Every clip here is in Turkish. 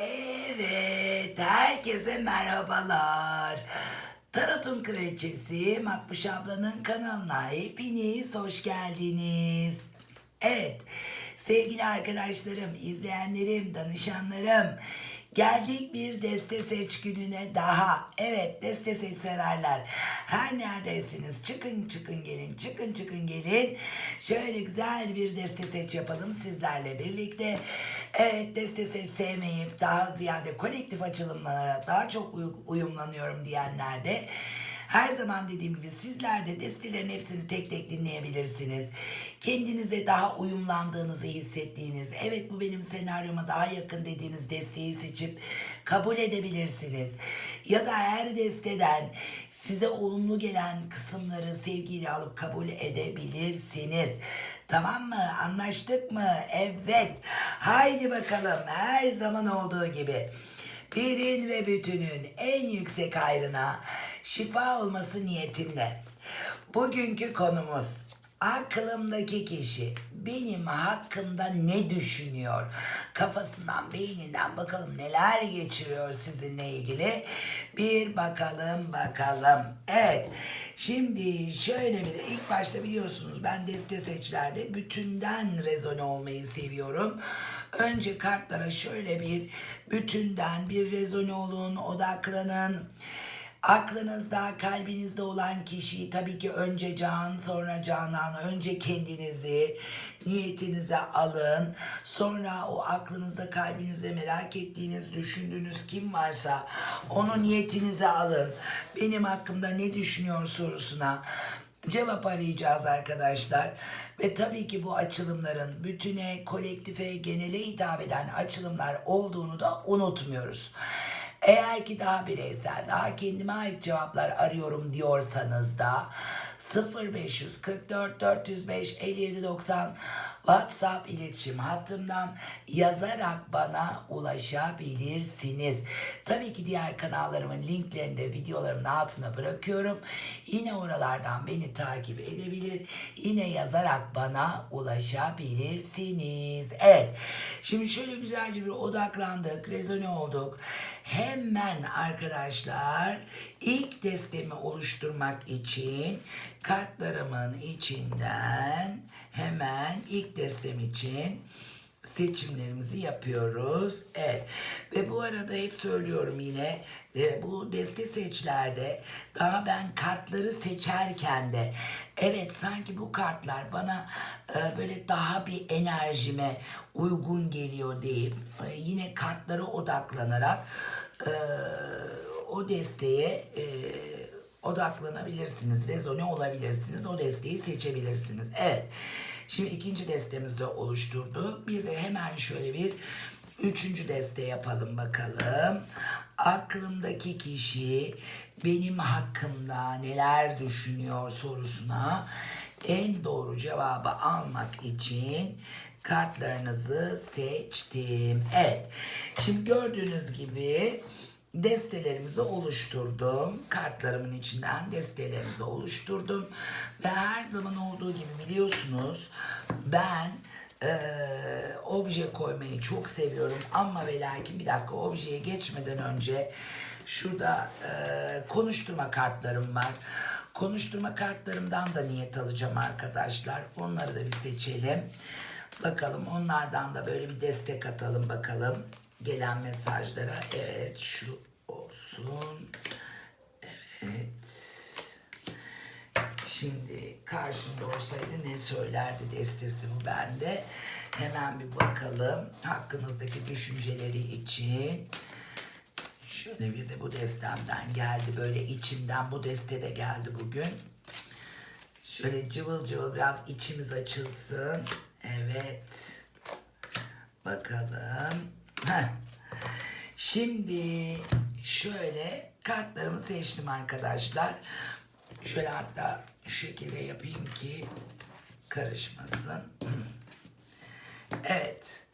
Evet, herkese merhabalar. Tarot'un kraliçesi Makbuş ablanın kanalına hepiniz hoş geldiniz. Evet, sevgili arkadaşlarım, izleyenlerim, danışanlarım, geldik bir deste seç gününe daha. Evet, deste seç severler. Her neredesiniz çıkın çıkın gelin, çıkın çıkın gelin. Şöyle güzel bir deste seç yapalım sizlerle birlikte. Evet, deste seç sevmeyip daha ziyade kolektif açılımlara daha çok uy- uyumlanıyorum diyenler de her zaman dediğim gibi sizler de destelerin hepsini tek tek dinleyebilirsiniz. Kendinize daha uyumlandığınızı hissettiğiniz, evet bu benim senaryoma daha yakın dediğiniz desteği seçip kabul edebilirsiniz. Ya da her desteden size olumlu gelen kısımları sevgiyle alıp kabul edebilirsiniz. Tamam mı? Anlaştık mı? Evet. Haydi bakalım her zaman olduğu gibi. Birin ve bütünün en yüksek hayrına şifa olması niyetimle. Bugünkü konumuz aklımdaki kişi benim hakkımda ne düşünüyor? Kafasından, beyninden bakalım neler geçiriyor sizinle ilgili. Bir bakalım bakalım. Evet. Şimdi şöyle bir ilk başta biliyorsunuz ben deste seçlerde bütünden rezone olmayı seviyorum. Önce kartlara şöyle bir bütünden bir rezone olun, odaklanın. Aklınızda, kalbinizde olan kişiyi tabii ki önce Can, sonra Canan, önce kendinizi, niyetinize alın. Sonra o aklınızda, kalbinizde merak ettiğiniz, düşündüğünüz kim varsa onu niyetinize alın. Benim hakkımda ne düşünüyor sorusuna cevap arayacağız arkadaşlar. Ve tabii ki bu açılımların bütüne, kolektife, genele hitap eden açılımlar olduğunu da unutmuyoruz. Eğer ki daha bireysel, daha kendime ait cevaplar arıyorum diyorsanız da 0544 405 5790 WhatsApp iletişim hattımdan yazarak bana ulaşabilirsiniz. Tabii ki diğer kanallarımın linklerini de videolarımın altına bırakıyorum. Yine oralardan beni takip edebilir. Yine yazarak bana ulaşabilirsiniz. Evet. Şimdi şöyle güzelce bir odaklandık, rezone olduk. Hemen arkadaşlar ilk destemi oluşturmak için kartlarımın içinden hemen ilk destem için seçimlerimizi yapıyoruz. Evet. Ve bu arada hep söylüyorum yine e, bu deste seçlerde daha ben kartları seçerken de evet sanki bu kartlar bana e, böyle daha bir enerjime uygun geliyor deyip e, yine kartlara odaklanarak e, o desteğe e, odaklanabilirsiniz, rezone olabilirsiniz, o desteği seçebilirsiniz. Evet. Şimdi ikinci destemizi de oluşturduk. Bir de hemen şöyle bir üçüncü deste yapalım bakalım. Aklımdaki kişi benim hakkımda neler düşünüyor sorusuna en doğru cevabı almak için kartlarınızı seçtim. Evet. Şimdi gördüğünüz gibi destelerimizi oluşturdum. Kartlarımın içinden destelerimizi oluşturdum. Ve her zaman olduğu gibi biliyorsunuz ben eee, obje koymayı çok seviyorum. Ama ve lakin bir dakika objeye geçmeden önce şurada eee, konuşturma kartlarım var. Konuşturma kartlarımdan da niyet alacağım arkadaşlar. Onları da bir seçelim. Bakalım onlardan da böyle bir destek atalım bakalım. Gelen mesajlara. Evet şu olsun. Evet. Şimdi karşımda olsaydı ne söylerdi destesi bu bende. Hemen bir bakalım hakkınızdaki düşünceleri için. Şöyle bir de bu destemden geldi. Böyle içimden bu deste de geldi bugün. Şöyle cıvıl cıvıl biraz içimiz açılsın. Evet. Bakalım. Şimdi şöyle kartlarımı seçtim arkadaşlar. Şöyle hatta şu şekilde yapayım ki karışmasın. Evet.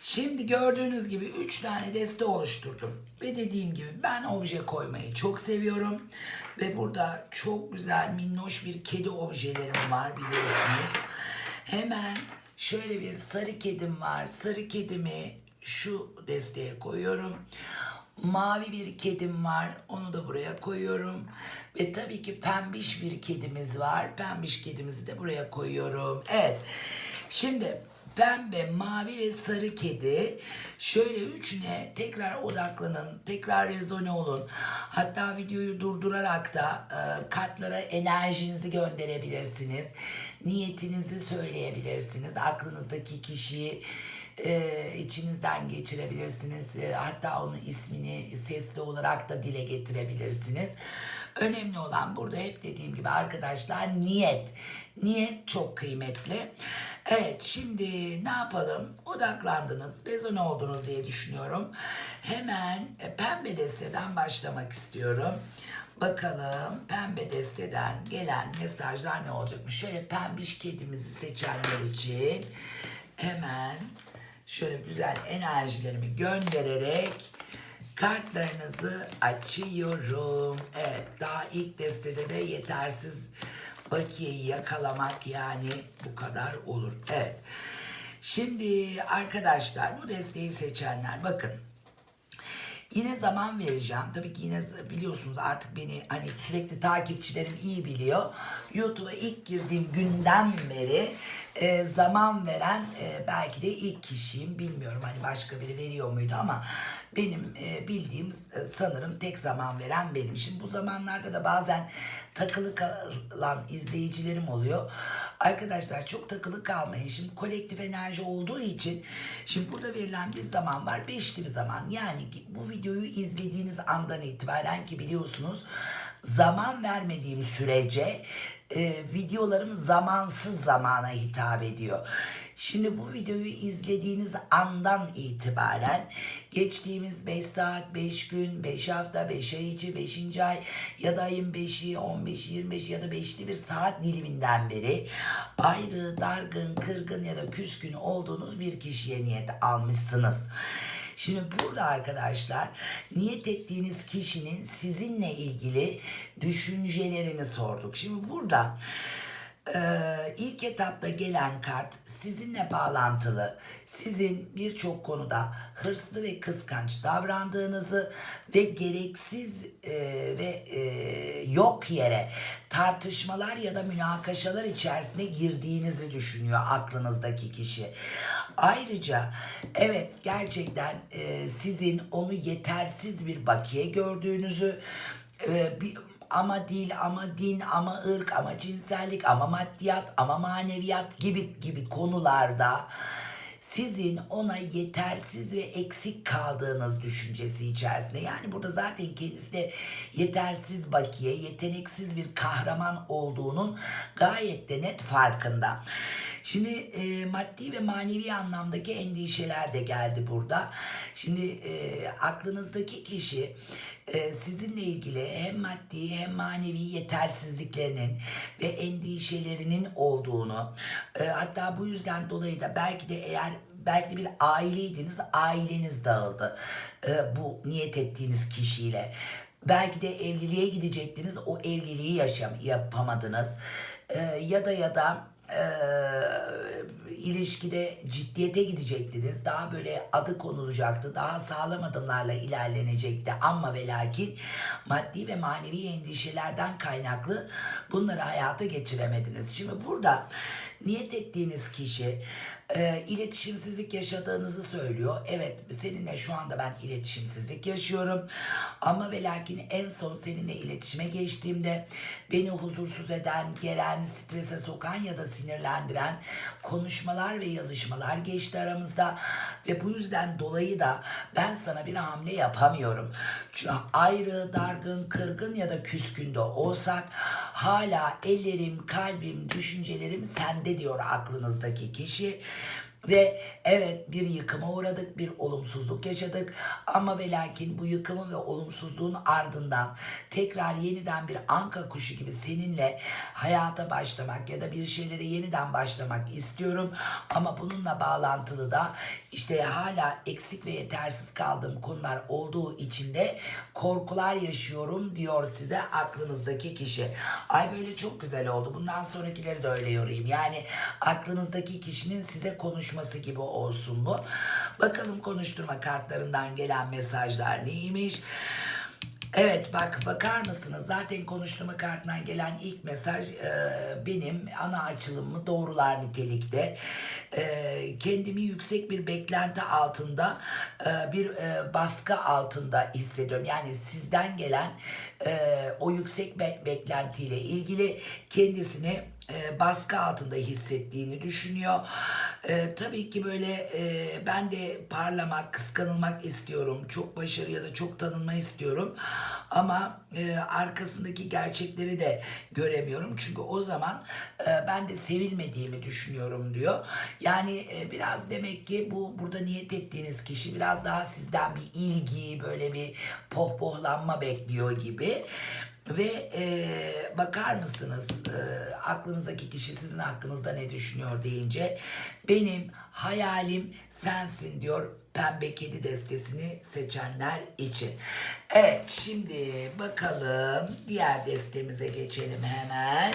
Şimdi gördüğünüz gibi 3 tane deste oluşturdum. Ve dediğim gibi ben obje koymayı çok seviyorum. Ve burada çok güzel minnoş bir kedi objelerim var biliyorsunuz. Hemen şöyle bir sarı kedim var. Sarı kedimi şu desteğe koyuyorum. Mavi bir kedim var. Onu da buraya koyuyorum. Ve tabii ki pembiş bir kedimiz var. Pembiş kedimizi de buraya koyuyorum. Evet. Şimdi pembe, mavi ve sarı kedi. Şöyle üçüne tekrar odaklanın. Tekrar rezone olun. Hatta videoyu durdurarak da e, kartlara enerjinizi gönderebilirsiniz. Niyetinizi söyleyebilirsiniz. Aklınızdaki kişiyi e, içinizden geçirebilirsiniz. E, hatta onun ismini sesli olarak da dile getirebilirsiniz. Önemli olan burada hep dediğim gibi arkadaşlar niyet. Niyet çok kıymetli. Evet şimdi ne yapalım? Odaklandınız, rezone oldunuz diye düşünüyorum. Hemen e, pembe desteden başlamak istiyorum. Bakalım pembe desteden gelen mesajlar ne olacakmış? Şöyle pembiş kedimizi seçenler için hemen şöyle güzel enerjilerimi göndererek kartlarınızı açıyorum. Evet daha ilk destede de yetersiz bakiyeyi yakalamak yani bu kadar olur. Evet. Şimdi arkadaşlar bu desteği seçenler bakın Yine zaman vereceğim. Tabii ki yine biliyorsunuz artık beni hani sürekli takipçilerim iyi biliyor. YouTube'a ilk girdiğim günden beri e, zaman veren e, belki de ilk kişiyim. Bilmiyorum hani başka biri veriyor muydu ama benim e, bildiğim e, sanırım tek zaman veren benim. Şimdi bu zamanlarda da bazen takılı kalan izleyicilerim oluyor. Arkadaşlar çok takılı kalmayın. Şimdi kolektif enerji olduğu için şimdi burada verilen bir zaman var. Beşli bir zaman. Yani bu videoyu izlediğiniz andan itibaren ki biliyorsunuz zaman vermediğim sürece e, videolarım zamansız zamana hitap ediyor. Şimdi bu videoyu izlediğiniz andan itibaren geçtiğimiz 5 saat, 5 gün, 5 hafta, 5 ay içi, 5. ay ya da ayın 5'i, 15, 25 ya da 5'li bir saat diliminden beri ayrı, dargın, kırgın ya da küskün olduğunuz bir kişiye niyet almışsınız. Şimdi burada arkadaşlar niyet ettiğiniz kişinin sizinle ilgili düşüncelerini sorduk. Şimdi burada ee, ilk etapta gelen kart sizinle bağlantılı, sizin birçok konuda hırslı ve kıskanç davrandığınızı ve gereksiz e, ve e, yok yere tartışmalar ya da münakaşalar içerisine girdiğinizi düşünüyor aklınızdaki kişi. Ayrıca evet gerçekten e, sizin onu yetersiz bir bakiye gördüğünüzü e, bir ama dil, ama din, ama ırk, ama cinsellik, ama maddiyat, ama maneviyat gibi gibi konularda sizin ona yetersiz ve eksik kaldığınız düşüncesi içerisinde. Yani burada zaten kendisi de yetersiz bakiye, yeteneksiz bir kahraman olduğunun gayet de net farkında. Şimdi e, maddi ve manevi anlamdaki endişeler de geldi burada. Şimdi e, aklınızdaki kişi sizinle ilgili hem maddi hem manevi yetersizliklerinin ve endişelerinin olduğunu e, hatta bu yüzden dolayı da belki de eğer belki de bir aileydiniz aileniz dağıldı e, bu niyet ettiğiniz kişiyle. Belki de evliliğe gidecektiniz o evliliği yaşam yapamadınız e, ya da ya da e, ilişkide ciddiyete gidecektiniz. Daha böyle adı konulacaktı. Daha sağlam adımlarla ilerlenecekti. Ama ve lakin maddi ve manevi endişelerden kaynaklı bunları hayata geçiremediniz. Şimdi burada niyet ettiğiniz kişi e, iletişimsizlik yaşadığınızı söylüyor. Evet seninle şu anda ben iletişimsizlik yaşıyorum. Ama ve lakin en son seninle iletişime geçtiğimde beni huzursuz eden, gelen, strese sokan ya da sinirlendiren konuşmalar ve yazışmalar geçti aramızda. Ve bu yüzden dolayı da ben sana bir hamle yapamıyorum. Çünkü ayrı, dargın, kırgın ya da küskün de olsak hala ellerim, kalbim, düşüncelerim sende diyor aklınızdaki kişi. Ve evet bir yıkıma uğradık, bir olumsuzluk yaşadık ama ve lakin bu yıkımın ve olumsuzluğun ardından tekrar yeniden bir anka kuşu gibi seninle hayata başlamak ya da bir şeylere yeniden başlamak istiyorum. Ama bununla bağlantılı da işte hala eksik ve yetersiz kaldığım konular olduğu için de korkular yaşıyorum diyor size aklınızdaki kişi. Ay böyle çok güzel oldu. Bundan sonrakileri de öyle yorayım. Yani aklınızdaki kişinin size konuşması gibi olsun bu. Bakalım konuşturma kartlarından gelen mesajlar neymiş? Evet bak bakar mısınız zaten konuşturma kartından gelen ilk mesaj e, benim ana açılımımı doğrular nitelikte. E, kendimi yüksek bir beklenti altında e, bir e, baskı altında hissediyorum. Yani sizden gelen e, o yüksek be- beklentiyle ilgili kendisini e, baskı altında hissettiğini düşünüyor. E, tabii ki böyle e, ben de parlamak, kıskanılmak istiyorum. Çok başarı ya da çok tanınma istiyorum. Ama e, arkasındaki gerçekleri de göremiyorum. Çünkü o zaman e, ben de sevilmediğimi düşünüyorum diyor. Yani e, biraz demek ki bu burada niyet ettiğiniz kişi biraz daha sizden bir ilgi, böyle bir pohpohlanma bekliyor gibi. Ve e, bakar mısınız e, aklınızdaki kişi sizin hakkınızda ne düşünüyor deyince benim hayalim sensin diyor pembe kedi destesini seçenler için. Evet şimdi bakalım diğer destemize geçelim hemen.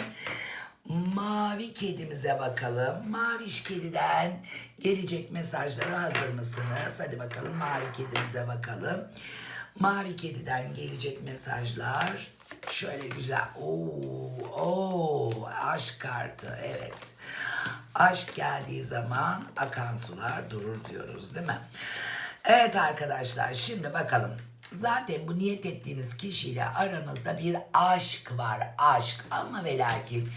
Mavi kedimize bakalım. Maviş kediden gelecek mesajlara hazır mısınız? Hadi bakalım mavi kedimize bakalım. Mavi kediden gelecek mesajlar. Şöyle güzel. Oo, oo, aşk kartı. Evet. Aşk geldiği zaman akan sular durur diyoruz değil mi? Evet arkadaşlar şimdi bakalım. Zaten bu niyet ettiğiniz kişiyle aranızda bir aşk var. Aşk ama ve lakin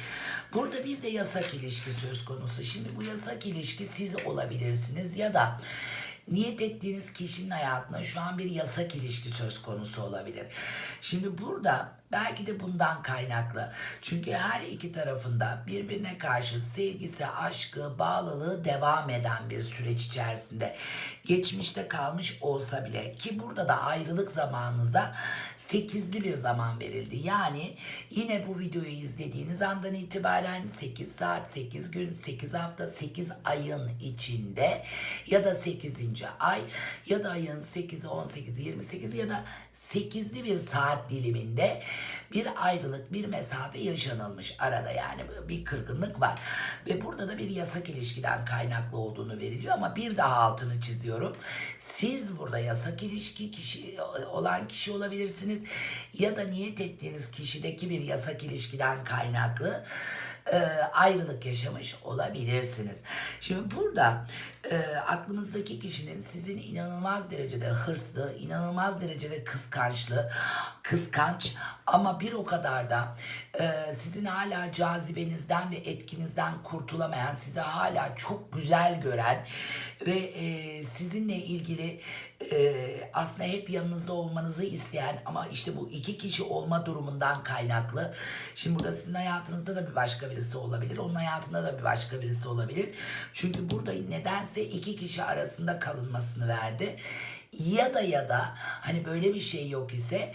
burada bir de yasak ilişki söz konusu. Şimdi bu yasak ilişki siz olabilirsiniz ya da niyet ettiğiniz kişinin hayatına şu an bir yasak ilişki söz konusu olabilir. Şimdi burada belki de bundan kaynaklı. Çünkü her iki tarafında birbirine karşı sevgisi, aşkı, bağlılığı devam eden bir süreç içerisinde. Geçmişte kalmış olsa bile ki burada da ayrılık zamanınıza 8'li bir zaman verildi. Yani yine bu videoyu izlediğiniz andan itibaren 8 saat, 8 gün, 8 hafta, 8 ayın içinde ya da 8. ay ya da ayın 8'i, 18'i, 28'i ya da 8'li bir saat diliminde bir ayrılık, bir mesafe yaşanılmış arada yani bir kırgınlık var. Ve burada da bir yasak ilişkiden kaynaklı olduğunu veriliyor ama bir daha altını çiziyorum. Siz burada yasak ilişki kişi olan kişi olabilirsiniz ya da niyet ettiğiniz kişideki bir yasak ilişkiden kaynaklı e, ayrılık yaşamış olabilirsiniz. Şimdi burada e, aklınızdaki kişinin sizin inanılmaz derecede hırslı, inanılmaz derecede kıskançlı, kıskanç ama bir o kadar da e, sizin hala cazibenizden ve etkinizden kurtulamayan, sizi hala çok güzel gören ve e, sizinle ilgili e, aslında hep yanınızda olmanızı isteyen ama işte bu iki kişi olma durumundan kaynaklı. Şimdi burada sizin hayatınızda da bir başka birisi olabilir. Onun hayatında da bir başka birisi olabilir. Çünkü burada nedense iki kişi arasında kalınmasını verdi. Ya da ya da hani böyle bir şey yok ise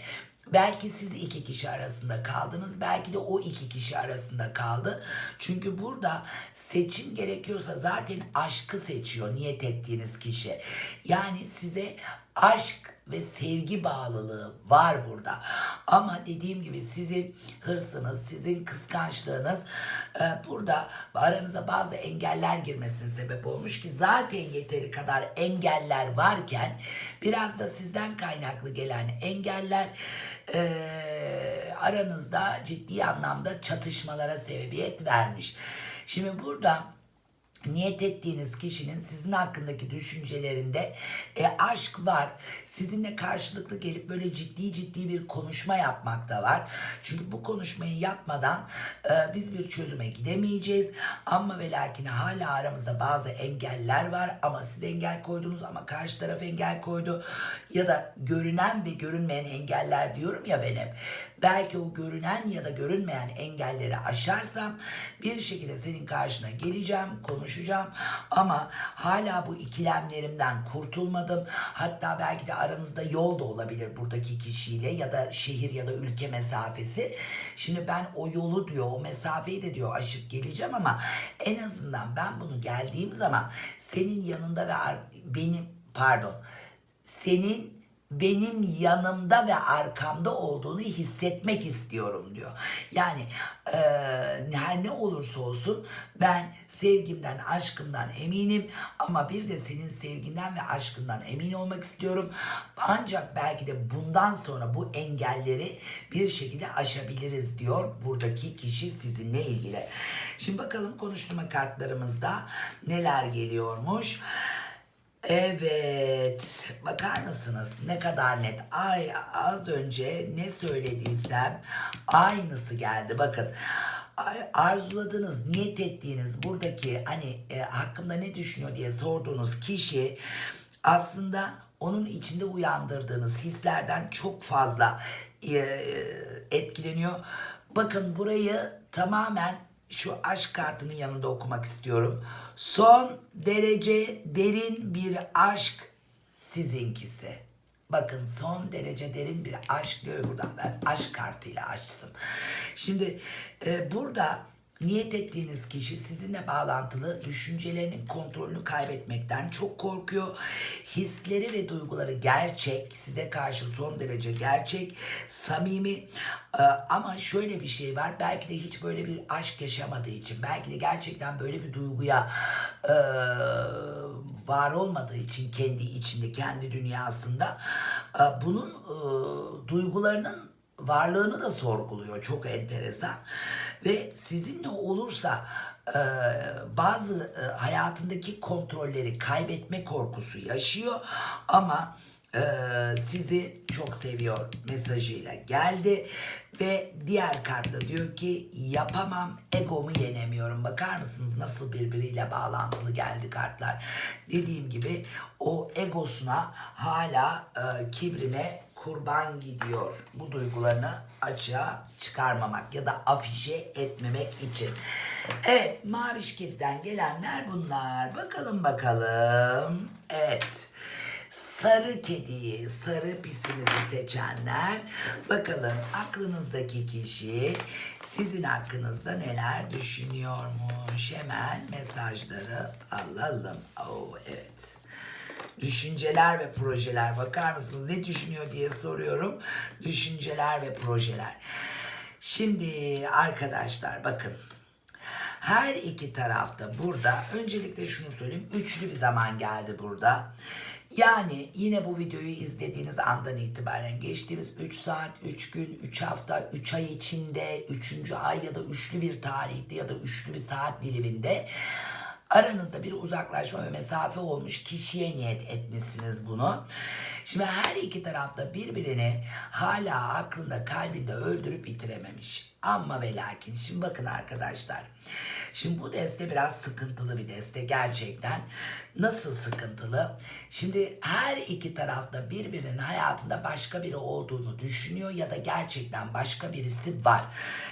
Belki siz iki kişi arasında kaldınız. Belki de o iki kişi arasında kaldı. Çünkü burada seçim gerekiyorsa zaten aşkı seçiyor niyet ettiğiniz kişi. Yani size aşk ve sevgi bağlılığı var burada. Ama dediğim gibi sizin hırsınız, sizin kıskançlığınız e, burada aranıza bazı engeller girmesine sebep olmuş ki zaten yeteri kadar engeller varken biraz da sizden kaynaklı gelen engeller e, aranızda ciddi anlamda çatışmalara sebebiyet vermiş. Şimdi burada niyet ettiğiniz kişinin sizin hakkındaki düşüncelerinde e, aşk var. Sizinle karşılıklı gelip böyle ciddi ciddi bir konuşma yapmak da var. Çünkü bu konuşmayı yapmadan e, biz bir çözüme gidemeyeceğiz. Ama ve lakin hala aramızda bazı engeller var. Ama siz engel koydunuz ama karşı taraf engel koydu. Ya da görünen ve görünmeyen engeller diyorum ya ben hep. Belki o görünen ya da görünmeyen engelleri aşarsam bir şekilde senin karşına geleceğim, konuşacağım ama hala bu ikilemlerimden kurtulmadım. Hatta belki de aranızda yol da olabilir buradaki kişiyle ya da şehir ya da ülke mesafesi. Şimdi ben o yolu diyor, o mesafeyi de diyor aşıp geleceğim ama en azından ben bunu geldiğim zaman senin yanında ve benim pardon senin benim yanımda ve arkamda olduğunu hissetmek istiyorum diyor. Yani eee, her ne olursa olsun ben sevgimden, aşkımdan eminim ama bir de senin sevginden ve aşkından emin olmak istiyorum. Ancak belki de bundan sonra bu engelleri bir şekilde aşabiliriz diyor buradaki kişi sizinle ilgili. Şimdi bakalım konuşturma kartlarımızda neler geliyormuş. Evet. Bakar mısınız ne kadar net. Ay az önce ne söylediysem aynısı geldi. Bakın. Arzuladığınız, niyet ettiğiniz buradaki hani e, hakkımda ne düşünüyor diye sorduğunuz kişi aslında onun içinde uyandırdığınız hislerden çok fazla e, etkileniyor. Bakın burayı tamamen şu aşk kartının yanında okumak istiyorum. Son derece derin bir aşk sizinkisi. Bakın son derece derin bir aşk diyor buradan ben aşk kartıyla açtım. Şimdi e, burada niyet ettiğiniz kişi sizinle bağlantılı düşüncelerinin kontrolünü kaybetmekten çok korkuyor. Hisleri ve duyguları gerçek, size karşı son derece gerçek, samimi. Ee, ama şöyle bir şey var, belki de hiç böyle bir aşk yaşamadığı için, belki de gerçekten böyle bir duyguya e, var olmadığı için kendi içinde, kendi dünyasında e, bunun e, duygularının varlığını da sorguluyor. Çok enteresan. Ve sizinle olursa e, bazı e, hayatındaki kontrolleri kaybetme korkusu yaşıyor. Ama e, sizi çok seviyor mesajıyla geldi. Ve diğer kartta diyor ki yapamam egomu yenemiyorum. Bakar mısınız nasıl birbiriyle bağlantılı geldi kartlar? Dediğim gibi o egosuna hala e, kibrine kurban gidiyor bu duygularını açığa çıkarmamak ya da afişe etmemek için. Evet Maviş Kedi'den gelenler bunlar. Bakalım bakalım. Evet. Sarı kediyi, sarı pisimizi seçenler. Bakalım aklınızdaki kişi sizin hakkınızda neler düşünüyormuş. Hemen mesajları alalım. Oh evet düşünceler ve projeler bakar mısınız ne düşünüyor diye soruyorum. Düşünceler ve projeler. Şimdi arkadaşlar bakın. Her iki tarafta burada öncelikle şunu söyleyeyim. Üçlü bir zaman geldi burada. Yani yine bu videoyu izlediğiniz andan itibaren geçtiğimiz 3 saat, 3 gün, 3 hafta, 3 ay içinde, 3. ay ya da üçlü bir tarihte ya da üçlü bir saat diliminde aranızda bir uzaklaşma ve mesafe olmuş kişiye niyet etmişsiniz bunu. Şimdi her iki tarafta birbirini hala aklında kalbinde öldürüp bitirememiş. Ama ve lakin şimdi bakın arkadaşlar. Şimdi bu deste biraz sıkıntılı bir deste gerçekten. Nasıl sıkıntılı? Şimdi her iki tarafta birbirinin hayatında başka biri olduğunu düşünüyor ya da gerçekten başka birisi var.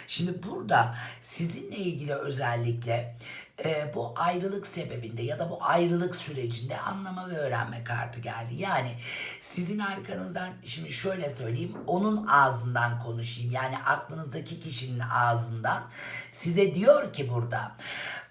Şimdi burada sizinle ilgili özellikle e, bu ayrılık sebebinde ya da bu ayrılık sürecinde anlama ve öğrenme kartı geldi. Yani sizin arkanızdan şimdi şöyle söyleyeyim onun ağzından konuşayım. Yani aklınızdaki kişinin ağzından size diyor ki burada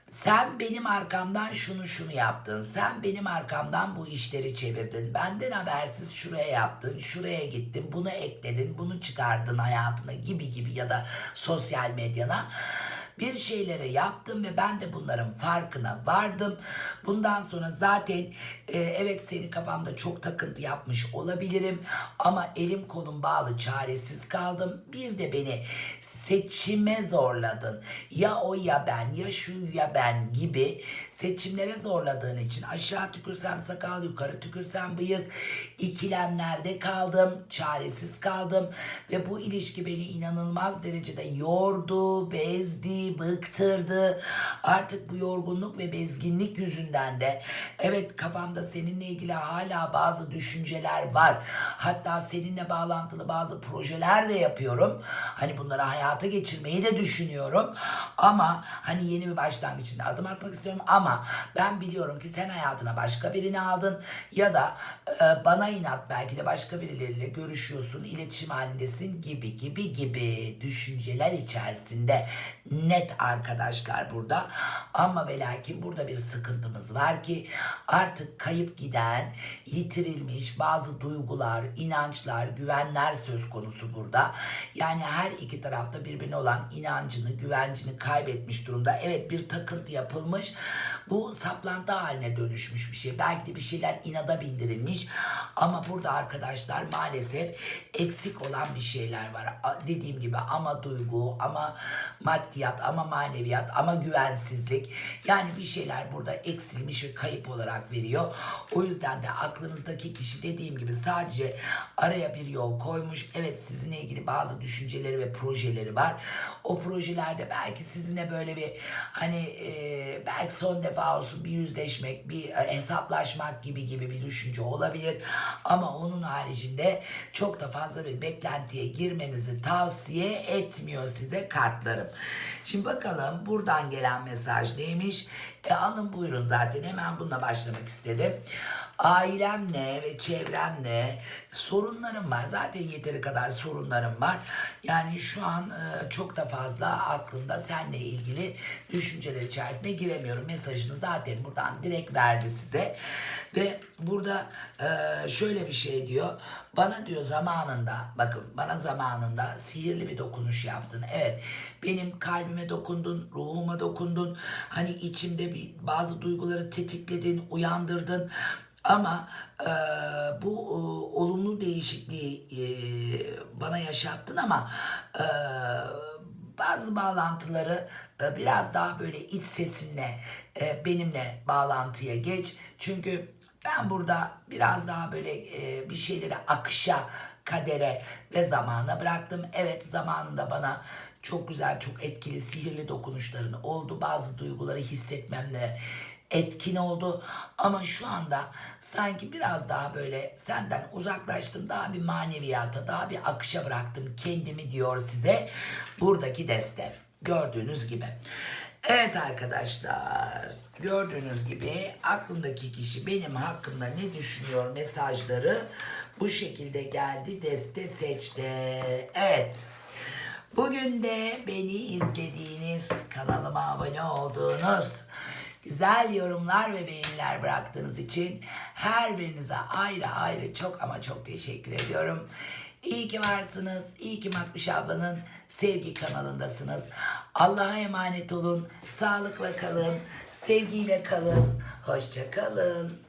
sen benim arkamdan şunu şunu yaptın. Sen benim arkamdan bu işleri çevirdin. Benden habersiz şuraya yaptın, şuraya gittin, bunu ekledin, bunu çıkardın hayatına gibi gibi ya da sosyal medyana bir şeyleri yaptım ve ben de bunların farkına vardım. Bundan sonra zaten e, evet seni kafamda çok takıntı yapmış olabilirim ama elim kolum bağlı çaresiz kaldım. Bir de beni seçime zorladın. Ya o ya ben ya şu ya ben gibi seçimlere zorladığın için aşağı tükürsem sakal yukarı tükürsem bıyık ikilemlerde kaldım çaresiz kaldım ve bu ilişki beni inanılmaz derecede yordu bezdi bıktırdı. Artık bu yorgunluk ve bezginlik yüzünden de evet kafamda seninle ilgili hala bazı düşünceler var. Hatta seninle bağlantılı bazı projeler de yapıyorum. Hani bunları hayata geçirmeyi de düşünüyorum. Ama hani yeni bir başlangıç için adım atmak istiyorum. Ama Ama ben biliyorum ki sen hayatına başka birini aldın ya da e, bana inat belki de başka birileriyle görüşüyorsun, iletişim halindesin gibi gibi gibi düşünceler içerisinde net arkadaşlar burada. Ama ve lakin burada bir sıkıntımız var ki artık kayıp giden, yitirilmiş bazı duygular, inançlar, güvenler söz konusu burada. Yani her iki tarafta birbirine olan inancını, güvencini kaybetmiş durumda. Evet bir takıntı yapılmış. Bu saplantı haline dönüşmüş bir şey. Belki de bir şeyler inada bindirilmiş. Ama burada arkadaşlar maalesef eksik olan bir şeyler var. Dediğim gibi ama duygu, ama maddiyat, ama maneviyat, ama güvensizlik. Yani bir şeyler burada eksilmiş ve kayıp olarak veriyor. O yüzden de aklınızdaki kişi dediğim gibi sadece araya bir yol koymuş. Evet sizinle ilgili bazı düşünceleri ve projeleri var. O projelerde belki sizinle böyle bir hani e, belki son defa olsun bir yüzleşmek, bir e, hesaplaşmak gibi gibi bir düşünce olabilir. Ama onun haricinde çok da fazla bir beklentiye girmenizi tavsiye etmiyor size kartlarım. Şimdi bakalım buradan gelen mesaj neymiş? E alın buyurun zaten hemen bununla başlamak istedim. Ailemle ve çevremle sorunlarım var. Zaten yeteri kadar sorunlarım var. Yani şu an e, çok da fazla aklımda seninle ilgili düşünceler içerisine giremiyorum. Mesajını zaten buradan direkt verdi size. Ve burada e, şöyle bir şey diyor. Bana diyor zamanında bakın bana zamanında sihirli bir dokunuş yaptın. Evet benim kalbime dokundun, ruhuma dokundun. Hani içimde bir bazı duyguları tetikledin, uyandırdın. Ama e, bu e, olumlu değişikliği e, bana yaşattın ama e, bazı bağlantıları e, biraz daha böyle iç sesinle e, benimle bağlantıya geç. Çünkü ben burada biraz daha böyle e, bir şeyleri akışa, kadere ve zamana bıraktım. Evet zamanında bana çok güzel, çok etkili, sihirli dokunuşların oldu. Bazı duyguları hissetmemle etkin oldu. Ama şu anda sanki biraz daha böyle senden uzaklaştım. Daha bir maneviyata, daha bir akışa bıraktım kendimi diyor size buradaki destek. Gördüğünüz gibi. Evet arkadaşlar gördüğünüz gibi aklımdaki kişi benim hakkımda ne düşünüyor mesajları bu şekilde geldi deste seçti. Evet. Bugün de beni izlediğiniz, kanalıma abone olduğunuz, güzel yorumlar ve beğeniler bıraktığınız için her birinize ayrı ayrı çok ama çok teşekkür ediyorum. İyi ki varsınız, iyi ki Makbuş ablanın sevgi kanalındasınız. Allah'a emanet olun, sağlıkla kalın, sevgiyle kalın, hoşça kalın.